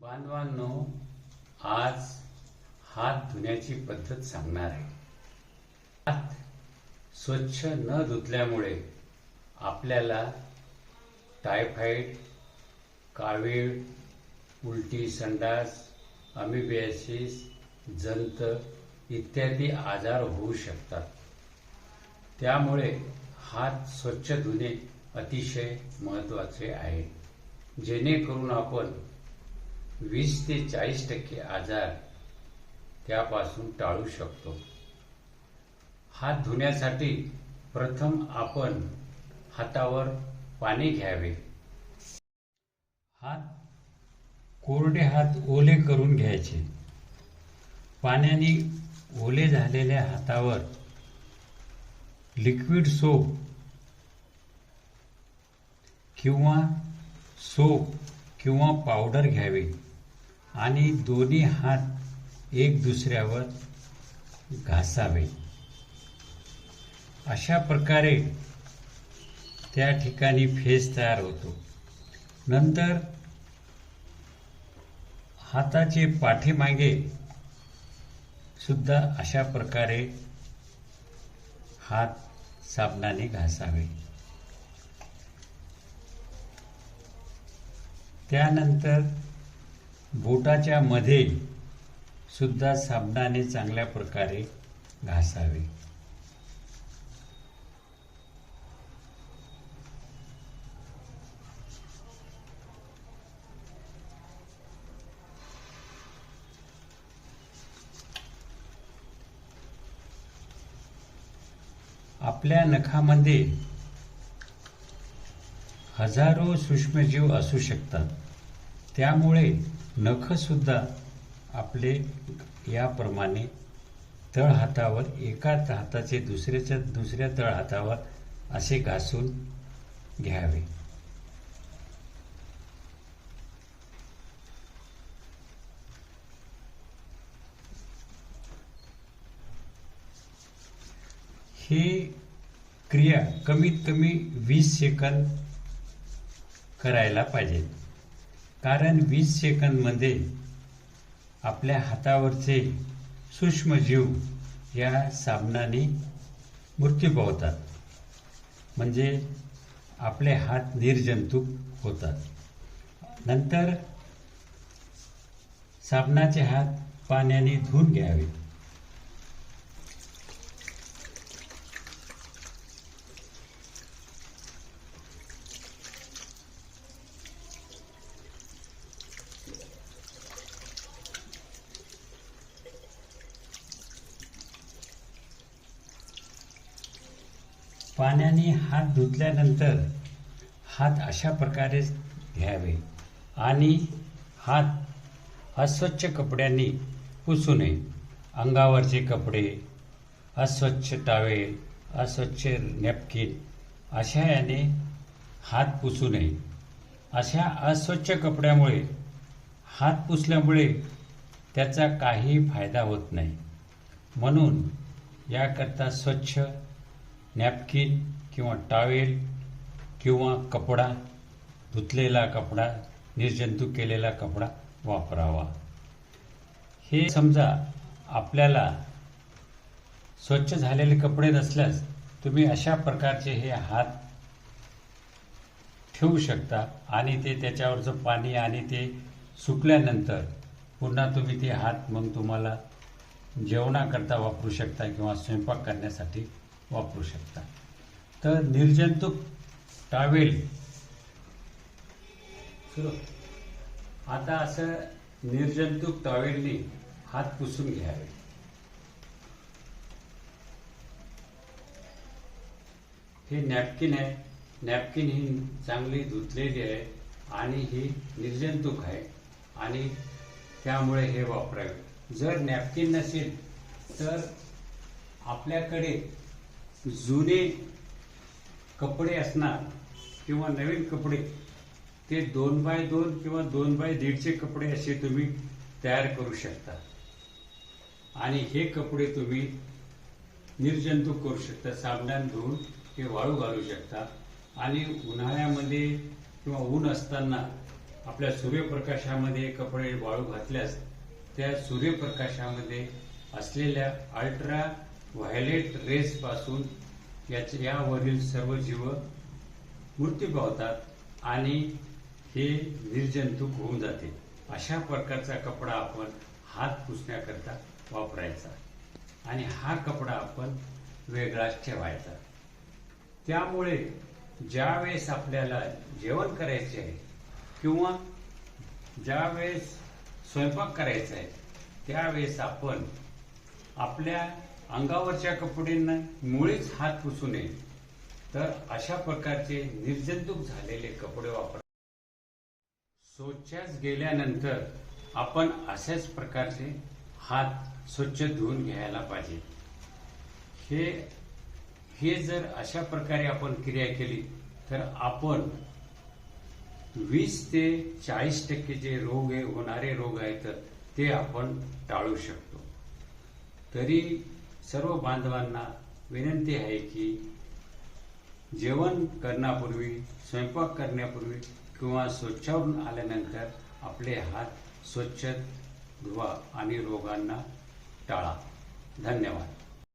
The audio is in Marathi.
बांधवांनो आज हात धुण्याची पद्धत सांगणार आहे. हात स्वच्छ न धुतल्यामुळे आपल्याला टायफॉइड कावीळ उलटी संडास अमिबियासिस जंत इत्यादी आजार होऊ शकतात. त्यामुळे हात स्वच्छ धुणे अतिशय महत्त्वाचे आहे. जेणेकरून आपण वीस ते चाळीस टक्के आजार त्यापासून टाळू शकतो. हात धुण्यासाठी प्रथम आपण हातावर पाणी घ्यावे. हात कोरडे हात ओले करून घ्यायचे. पाण्याने ओले झालेल्या हातावर लिक्विड सोप किंवा सोप किंवा पावडर घ्यावे. आणि दोन्ही हात एक दुसऱ्यावर घासावे. अशा प्रकारे त्या ठिकाणी फेस तयार होतो. नंतर हाताचे पाठीमागे सुद्धा अशा प्रकारे हात साबणाने घासावे. त्यानंतर बोटाच्या मध्ये सुद्धा साबणाने चांगल्या प्रकारे घासावे. आपल्या नखामध्ये हजारो सूक्ष्मजीव असू शकतात. त्यामुळे नख सुद्धा आपले याप्रमाणे तळ हातावर एका हाताचे दुसऱ्याच्या दुसऱ्या तळ हातावर असे घासून घ्यावे. ही क्रिया कमीत कमी वीस सेकंद करायला पाहिजे. कारण वीस सेकंदमध्ये आपल्या हातावरचे सूक्ष्मजीव या साबणाने मृत्यू पावतात. म्हणजे आपले हात निर्जंतुक होतात. नंतर साबणाचे हात पाण्याने धुवून घ्यावे पाण्याने हात धुतल्यानंतर हात अशा प्रकारे घ्यावे आणि हात अस्वच्छ कपड्यांनी पुसू नये. अंगावरचे कपडे अस्वच्छ टावेल अस्वच्छ नॅपकिन अशा याने हात पुसू नये. अशा अस्वच्छ कपड्यामुळे हात पुसल्यामुळे त्याचा काही फायदा होत नाही. म्हणून याकरता स्वच्छ नॅपकिन किंवा टावेल किंवा कपडा धुतलेला कपडा निर्जंतुक केलेला कपडा वापरावा. हे समजा आपल्याला स्वच्छ झालेले कपडे नसल्यास तुम्ही अशा प्रकारचे हे हात ठेवू शकता आणि ते त्याच्यावरचं पाणी आणि ते सुकल्यानंतर पुन्हा तुम्ही ते हात मग तुम्हाला जेवणाकरता वापरू शकता किंवा स्वयंपाक करण्यासाठी वापरू शकता. तर निर्जंतुक टावेल. आता असं निर्जंतुक टॉवेलने हात पुसून घ्यावे. हे नॅपकिन आहे. नॅपकिन ही चांगली धुतलेली आहे आणि ही निर्जंतुक आहे आणि त्यामुळे हे वापरावे. जर नॅपकिन नसेल तर आपल्याकडे जुने कपडे असणार किंवा नवीन कपडे ते दोन बाय दोन किंवा दोन बाय दीडचे कपडे असे तुम्ही तयार करू शकता. आणि हे कपडे तुम्ही निर्जंतुक करू शकता साबणान धुवून ते वाळू घालू शकता. आणि उन्हाळ्यामध्ये किंवा ऊन असताना आपल्या सूर्यप्रकाशामध्ये कपडे वाळू घातल्यास त्या सूर्यप्रकाशामध्ये असलेल्या अल्ट्रा व्हायलेट रेस पासून याचे यावरील सर्व जीव मृत्यू पावतात आणि हे निर्जंतुक होऊन जाते. अशा प्रकारचा कपडा आपण हात पुसण्याकरता वापरायचा. आणि हा कपडा आपण वेगळाच ठेवायचा. त्यामुळे ज्या वेळेस आपल्याला जेवण करायचे आहे किंवा ज्या वेळेस स्वयंपाक करायचा आहे त्यावेळेस आपण आपल्या अंगावरच्या कपड्यांना मुळीच हात पुसू नये. तर अशा प्रकारचे निर्जंतुक झालेले कपडे वापर. स्वच्छास गेल्यानंतर आपण अशाच प्रकारचे हात स्वच्छ धुवून घ्यायला पाहिजे. हे हे जर अशा प्रकारे आपण क्रिया केली तर आपण वीस ते चाळीस टक्के जे रोग आहे होणारे रोग आहेत ते आपण टाळू शकतो. तरी सर्व बांधवांना विनंती आहे की जेवण करण्यापूर्वी स्वयंपाक करण्यापूर्वी किंवा स्वच्छावरून आल्यानंतर आपले हात स्वच्छ धुवा आणि रोगांना टाळा. धन्यवाद.